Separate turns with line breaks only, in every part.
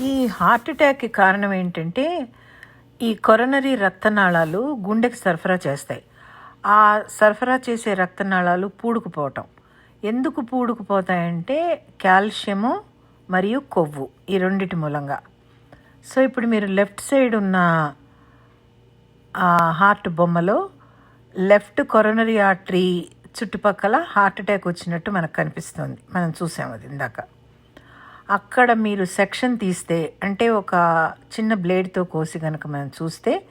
ఈ హార్ట్ అటాక్కి కారణం ఏంటంటే ఈ కొరనరీ రక్తనాళాలు గుండెకి సరఫరా చేస్తాయి. ఆ సరఫరా చేసే రక్తనాళాలు పూడుకుపోవటం. ఎందుకు పూడుకుపోతాయంటే కాల్షియము మరియు కొవ్వు ఈ రెండిటి మూలంగా. సో ఇప్పుడు మీరు లెఫ్ట్ సైడ్ ఉన్న ఆ హార్ట్ బొమ్మలో లెఫ్ట్ కొరనరీ ఆర్టరీ చుట్టుపక్కల హార్ట్ అటాక్ వచ్చినట్టు మనకు కనిపిస్తుంది. మనం చూసాము అది ఇందాక. అక్కడ మీరు సెక్షన్ తీస్తే అంటే ఒక చిన్న బ్లేడ్తో కోసి కనుక మనం చూస్తే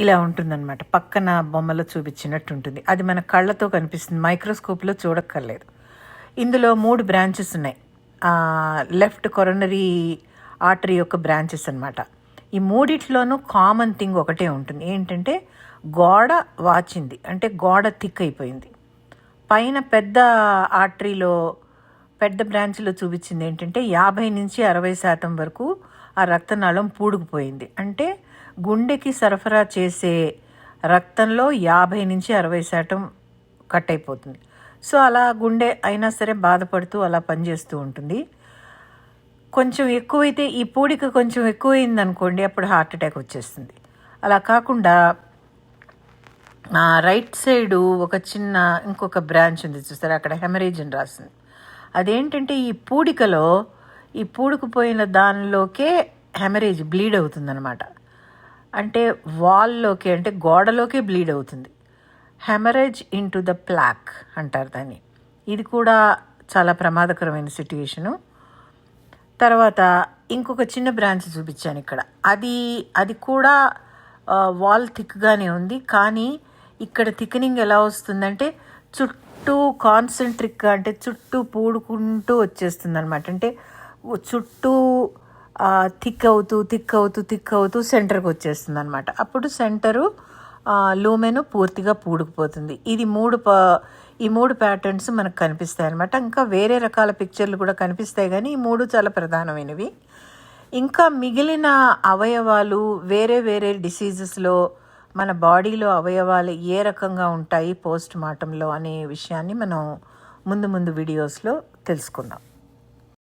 ఇలా ఉంటుందన్నమాట. పక్కన బొమ్మలో చూపించినట్టు ఉంటుంది అది మన కళ్ళతో కనిపిస్తుంది. మైక్రోస్కోప్లో చూడక్కర్లేదు. ఇందులో మూడు బ్రాంచెస్ ఉన్నాయి. లెఫ్ట్ కొరనరీ ఆర్టరీ యొక్క బ్రాంచెస్ అనమాట ఈ మూడిట్లోనూ కామన్ థింగ్ ఒకటే ఉంటుంది. ఏంటంటే గోడ వాచింది. అంటే గోడ థిక్ అయిపోయింది. పైన పెద్ద ఆర్టరీలో పెద్ద బ్రాంచ్లో చూపించింది ఏంటంటే యాభై నుంచి అరవై శాతం వరకు ఆ రక్తనాళం పూడుకుపోయింది. అంటే గుండెకి సరఫరా చేసే రక్తంలో యాభై నుంచి అరవై శాతం కట్ అయిపోతుంది. సో అలా గుండె అయినా సరే బాధపడుతూ అలా పనిచేస్తూ ఉంటుంది. కొంచెం ఎక్కువైతే ఈ పూడిక కొంచెం ఎక్కువైంది అనుకోండి అప్పుడు హార్ట్ అటాక్ వచ్చేస్తుంది. అలా కాకుండా రైట్ సైడు ఒక చిన్న ఇంకొక బ్రాంచ్ ఉంది చూస్తారు అక్కడ హెమరేజ్ అని రాసింది. అదేంటంటే ఈ పూడికలో ఈ పూడుకుపోయిన దానిలోకే హెమరేజ్ బ్లీడ్ అవుతుందన్నమాట. అంటే వాల్లోకి అంటే గోడలోకే బ్లీడ్ అవుతుంది. Haemorrhage into the plaque అంటారు దాన్ని. ఇది కూడా చాలా ప్రమాదకరమైన సిట్యుయేషను. తర్వాత ఇంకొక చిన్న బ్రాంచ్ చూపించాను ఇక్కడ. అది అది కూడా వాల్ థిక్గానే ఉంది. కానీ ఇక్కడ థిక్నింగ్ ఎలా వస్తుందంటే చుట్టూ కాన్సన్ట్రిక్గా అంటే చుట్టూ పూడుకుంటూ వచ్చేస్తుంది అనమాట అంటే చుట్టూ థిక్ అవుతూ థిక్ అవుతూ థిక్ అవుతూ సెంటర్కి వచ్చేస్తుంది అనమాట అప్పుడు సెంటరు లూమెను పూర్తిగా పూడుకుపోతుంది. ఇది మూడు ప ఈ మూడు ప్యాటర్న్స్ మనకు కనిపిస్తాయి అనమాట ఇంకా వేరే రకాల పిక్చర్లు కూడా కనిపిస్తాయి కానీ ఈ మూడు చాలా ప్రధానమైనవి. ఇంకా మిగిలిన అవయవాలు వేరే వేరే డిసీజెస్లో మన బాడీలో అవయవాలు ఏ రకంగా ఉంటాయి పోస్ట్ మార్టంలో అనే విషయాన్ని మనం ముందు ముందు వీడియోస్లో తెలుసుకుందాం.